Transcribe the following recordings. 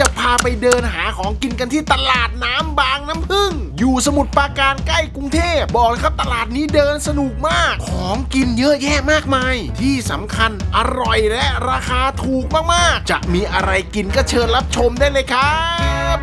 จะพาไปเดินหาของกินกันที่ตลาดน้ำบางน้ำพึ่ง อยู่สมุทรปราการใกล้กรุงเทพบอกเลยครับตลาดนี้เดินสนุกมาก ของกินเยอะแยะมากมาย ที่สำคัญอร่อยและราคาถูกมากๆ จะมีอะไรกินก็เชิญรับชมได้เลยครับ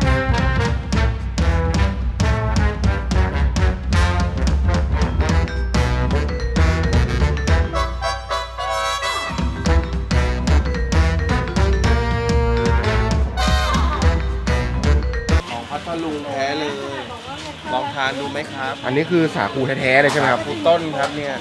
ครับ อันนี้คือสาคูแท้ๆเลยใช่ไหมครับคูต้นครับเนี่ย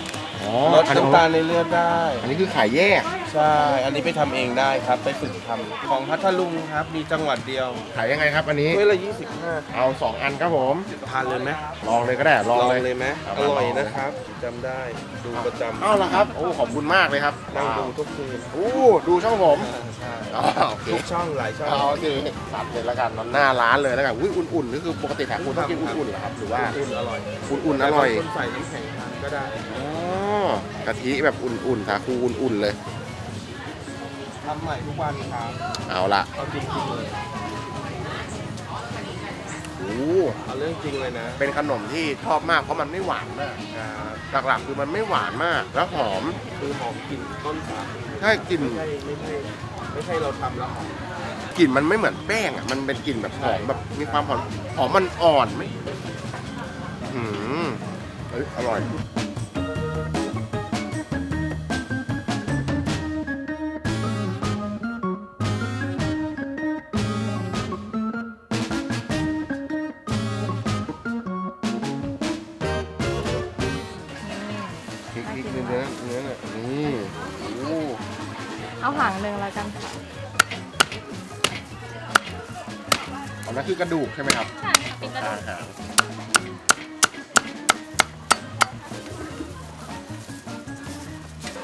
อ๋อลดน้ำตาลในเลือดได้ อันนี้คือขายแยก ใช่ อันนี้ไปทำเองได้ครับ ไปฝึกทำของพัทลุงครับ มีจังหวัดเดียวขายยังไงครับอันนี้ถ้วยละ25เอา 2 อันครับผม ทานเลยไหมลองเลยก็ได้ลองเลยเลยไหมเอาอมาร่อยลองนะครับจำได้ดูประจำเอาละครับ โอ้ ขอบคุณมากเลยครับนั่งดูว้าวทุกคืนโอ้ ดูช่องผมใช่อ๋อโอเคทุกช่องหลายช่อง เอาโอเคตัดเลยแล้วกันหน้าร้านเลยแล้วกัน อุ้ยอุ่นๆนี่คือปกติสาคูต้องกินอุ่นๆเหรอครับ หรือว่า อุ่นๆอร่อยอุ่นๆอร่อย แต่บางคนใส่น้ำแข็งทานก็ได้ อ๋อ กะทิแบบอุ่นๆสาคูอุ่นๆเลยทำใหม่ทุกวันครับเอาละเอาจริงๆเลยโอ้เอาเรื่องจริงเลยนะเป็นขนมที่ชอบมากเพราะมันไม่หวานมากครับหลักๆคือมันไม่หวานมาก แล้วหอมคือหอมกลิ่นต้นสาคูใช่กลิ่นไม่ใช่ไม่ใช่ไม่ใช่เราทำแล้วหอมกลิ่นมันไม่เหมือนแป้งอะมันเป็นกลิ่นแบบหอมแบบมีความหอมหอมมันอ่อนไหมอืมเอ้ยอร่อย เนื้อเนื้อเนื้อเนี่ยนี่โอ้เอาหางหนึ่งแล้วกัน อันนั้นคือกระดูกใช่ไหมครับใช่เป็นกระดูกหาง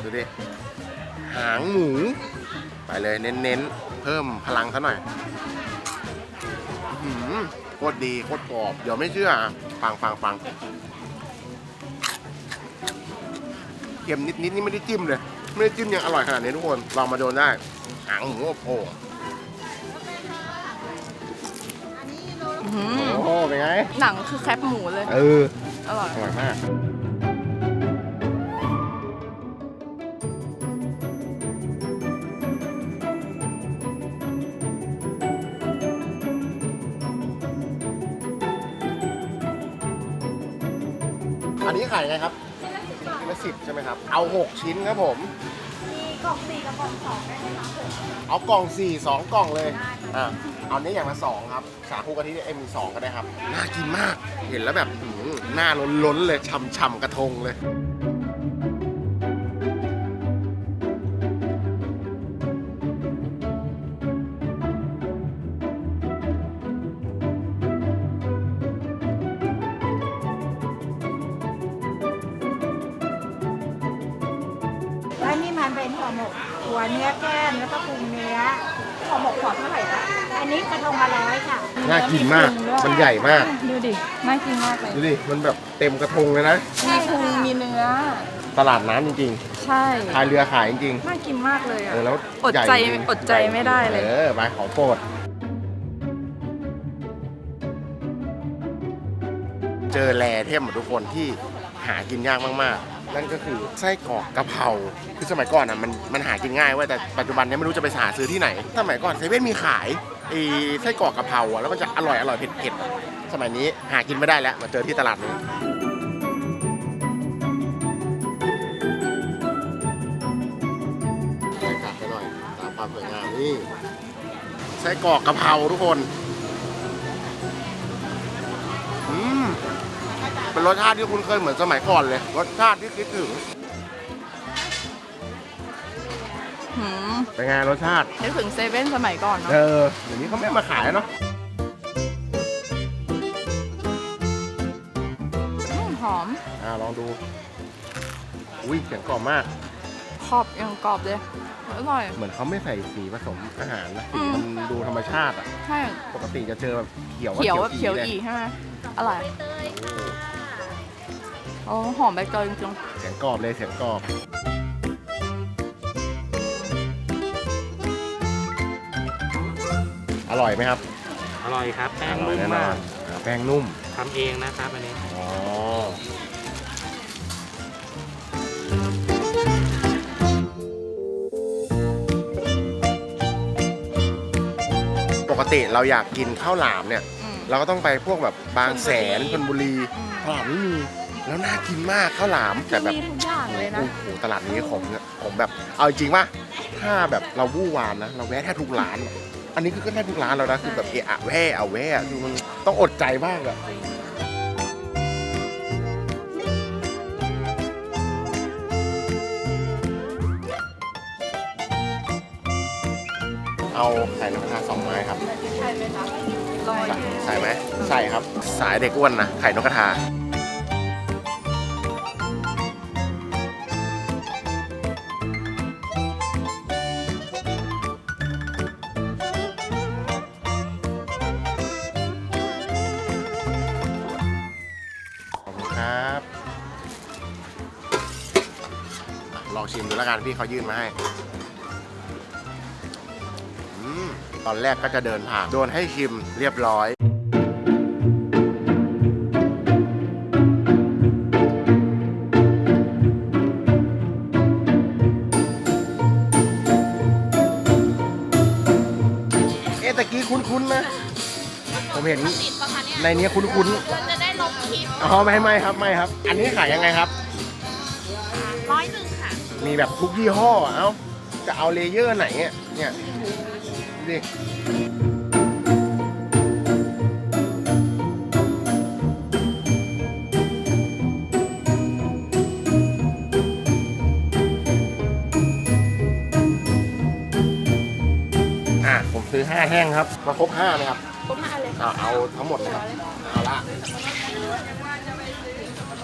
ดูดิ หางหมู ไปเลยเน้นๆ เพิ่มพลังซะหน่อยอื้อหือโคตรดีโคตรกรอบ เดี๋ยวไม่เชื่อ ฟังฟังฟัง ค็มนิดๆนี่ไม่ได้จิ้มเลย ไม่ได้จิ้มยังอร่อยขนาดนี้ทุกคนลองมาโดนได้หางหมูอบโอ่งอื้อหือโอ้โหเป็นไงหนังคือแคปหมูเลย เอออร่อย อร่อยมาก อันนี้ขายไงครับ ชิ้นละสิบใช่ไหมครับ เอาหกชิ้นครับผม มีกล่องสี่กับกล่องสองได้ไหมคะเอากล่องสี่สองกล่องเลย อะเอานี้อย่างละสองครับ สาคูกะทิเอ็มสองก็ได้ครับ น่ากินมาก เห็นแล้วแบบหืมหน้าล้นล้นๆเลย ช่ำๆกระทงเลย มันเป็นห่อหมกหัวเนื้อแก้มแล้วก็ปรุงเนื้อห่อหมกขอเท่าไหร่ละอันนี้กระทงละร้อยค่ะน่ากินมาก มันใหญ่มาก ดูดิน่ากินมากเลย ดูดิ มันแบบเต็มกระทงเลยนะ มีพุงมีเนื้อ ตลาดน้ำจริงใช่ๆพายเรือขายจริงน่ากินมากเลยๆอะเออแล้วอดญ่ใจริงๆอดใจไม่ได้เลย เออไปของโปรดเจอแลเทมหมดทุกคนที่หากินยากมากๆ นั่นก็คือไส้กรอกกะเพราคือสมัยก่อนอะมันมันหากินง่ายเว้ยแต่ปัจจุบันเนี้ไม่รู้จะไปหาซื้อที่ไหน สมัยก่อนเซเว่นมีขายไอ้ไส้กรอกกะเพราอะแล้วมันจะอร่อยอร่อยเผ็ดเผ็ดๆสมัยนี้หากินไม่ได้แล้วมาเจอที่ตลาดนี้ใส่กลับไปหน่อยตามความสวยงามนี่ไส้กรอกกะเพราทุกคน เป็นรสชาติที่คุณเคยเหมือนสมัยก่อนเลย รสชาติที่คิดถึงหืมเป็นไงรสชาติ นึกถึงเซเว่นสมัยก่อนเนาะเออเดี๋ยวนี้เขาไม่มาขายแล้วเนาะอืมหอม อ่าลองดู อุ้ยเสียงกรอบมาก ขอบยังกรอบเลย อร่อย เหมือนเขาไม่ใส่สีผสมอาหารนะอืสีมมันดูธรรมชาติอะ ใช่ ปกติจะเจอแบบเขียวก็เขียวแบบเขียวลอีใช่ไหมอร่อย โอ้ หอมใบเตยจริงเสียงกรอบเลยเสียงกรอบ อร่อยไหมครับอร่อยครับแป้งอร่อยนุ่มแน่นอมานกอ่าแป้งนุ่มทำเองนะครับอันนี้อ๋อปกติเราอยากกินข้าวหลามเนี่ยอืม เราก็ต้องไปพวกแบบบางแสนชชลลบุบุรีรีอืมตลาดไม่มี แล้วน่ากินมากข้าวหลามแต่แบบมีทุกอย่างเลยนะโอ้โหตลาดนี้ผมเนี่ยผมแบบ เอาจริงๆป่ะถ้าแบบเราวู่วามนะเราแวะแทบทุกร้านอะอันนี้คือก็แทบทุกร้านแล้วนะคือแบบเอะอะแวะเอาแวะคือมันต้องอดใจบ้างอะ เอาไข่นกกระทาสองไม้ครับ ใช่ไหมคะลอยใส่ไหมใส่ครับ สายเด็กอ้วนนะไข่นกกระทา ลองชิมดูแล้วกันพี่เขายื่นมาให้อืมตอนแรกก็จะเดินผ่านโดนให้ชิมเรียบร้อยเอ๊ะตะกี้คุ้นๆนะ ผมเห็นในนี้คุ้นๆจะได้ลบคลิป อ๋อ ไม่ไม่ครับ ไม่ครับ อันนี้ขายยังไงครับร้อยหนึ่งค่ะ มีแบบทุกยี่ห้อเอ้าจะเอาเลเยอร์ไหนเนี่ยเนี่ยดูดิอะผมซื้อ 5 แท่งครับ มาครบ5ไหมครับครบห้าเลยเอาเอาทั้งหมดเลยครับเอาละ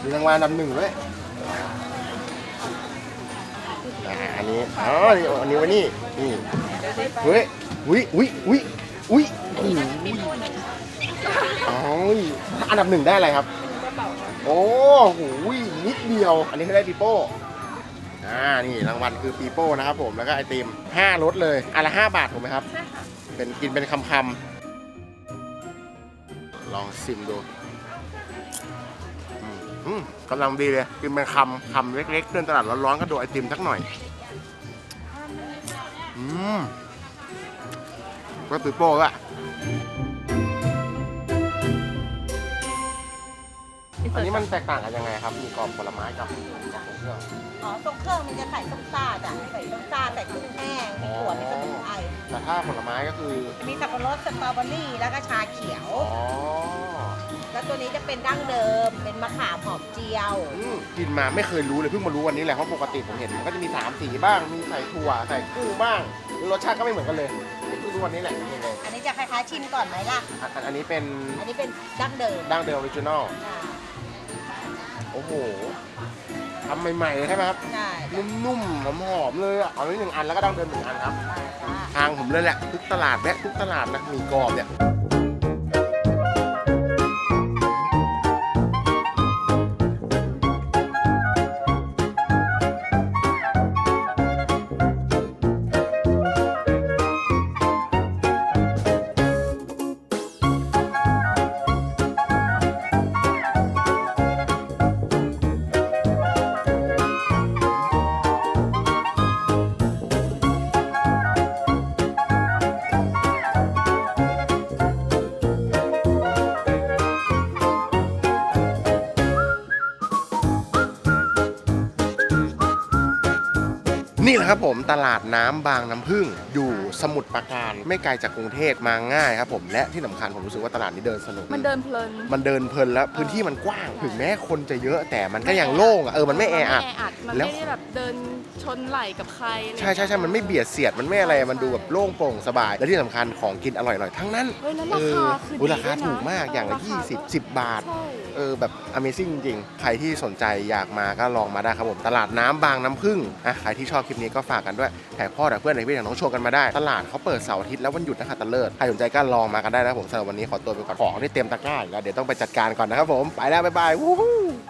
มีรางวัลอันดับหนึ่งด้วย อ่าอันนี้อ๋อนี่อันนี้ว้นี่นี่เฮ้ยอุ้ยอุ้ยอุ้ยอุ้ยโอ้โหอ๋ออันดับหนึ่งได้อะไรครับ โอ้โหนิดเดียว อันนี้เขาได้ปีโป้อ่านี่รางวัลคือปีโป้นะครับผมแล้วก็ไอติมห้ารสเลยอันละห้าบาทถูกไหมครับ ใช่ค่ะ เป็นกินเป็นคำคำลองซิมดู กำลังดีเลย กินเป็นคำคำเล็กๆเดินตลาดร้อนๆก็โดดไอติมสักหน่อย อืมก็ตุยโป้ละอันนี้มันแตกต่างกันยังไงครับ มีกรอบผลไม้กับกับของเครื่อง อ๋อตรงเครื่องมันจะใส่ต้มซ่าจ้ะใส่ต้มซ่าใส่กุ้งแห้งมีถั่วมีสมุนไพรแต่ถ้าผลไม้ก็คือ มีสับปะรดสตรอเบอรี่แล้วก็ชาเขียว อ๋อ แล้วตัวนี้จะเป็นดั้งเดิม เป็นมะขามหอมเจียว อืมกินมาไม่เคยรู้เลยเพิ่งมารู้วันนี้แหละเพราะปกติผมเห็นมันก็จะมีสามสีบ้างมีใส่ถั่วใส่กุ้งบ้างรสชาติก็ไม่เหมือนกันเลยเพิ่งรู้วันนี้แหละนี่เลยอันนี้จะคล้ายๆชิมก่อนไหมล่ะอันอันอันนี้เป็นอันนี้เป็นดั้งเดิมดั้งเดิมออริจินอลอ่าโอ้โหทำใหม่ๆเลยใช่ไหมครับ ใช่นุ่มๆหอมๆเลยอะเอาไว้หนึ่งอันแล้วก็ดั้งเดิมหนึ่งอันครับค่ะทางผมเลยแหละทุกตลาดแวะทุกตลาดนะมีกรอบเนี่ย นี่แหละครับผมตลาดน้ำบางน้ำพึ่งอยู่สมุทรปราการไม่ไกลจากกรุงเทพมาง่ายครับผมและที่สำคัญผมรู้สึกว่าตลาดนี้เดินสนุกมันเดินเพลินมันเดินเพลินแล้วพื้นที่มันกว้างถึงแม้คนจะเยอะแต่มันก็ยังโล่งอะเออมันไม่แออัดมันไม่แออัดมันแล้วไม่ได้แบบเดินชนไหลกับใครอะไรใช่ใช่ใช่มันไม่เบียดเสียดมันไม่อะไรมันดูแบบโล่งโปร่งสบาย และที่สำคัญของกินอร่อยๆทั้งนั้นเฮ้ยแล้วเอราอคาคืออุ๊ยดีราคาด้วยนะถูกมากอย่างละรค20 10บาทใช่เออแบบ Amazing จริงๆใครที่สนใจอยากมาก็ลองมาได้ครับผมตลาดน้ำบางน้ำพึ่งอะใครที่ชอบคลิปนี้ก็ฝากกันด้วยแท็กพ่อแท็กเพื่อนแท็กพี่แท็กน้องโชว์กันมาได้ ตลาดเขาเปิดเสาร์อาทิตย์แล้ววันหยุดนะคะตะเลิศใครสนใจก็ลองมากันได้นะครับผมสำหรับวันนี้ขอตัวไปก่อนของที่เตรียมตะกร้าอีกแล้วเดี๋ยวต้องไปจัดการก่อนนะครับผมไปแล้วบ๊ายบายวู้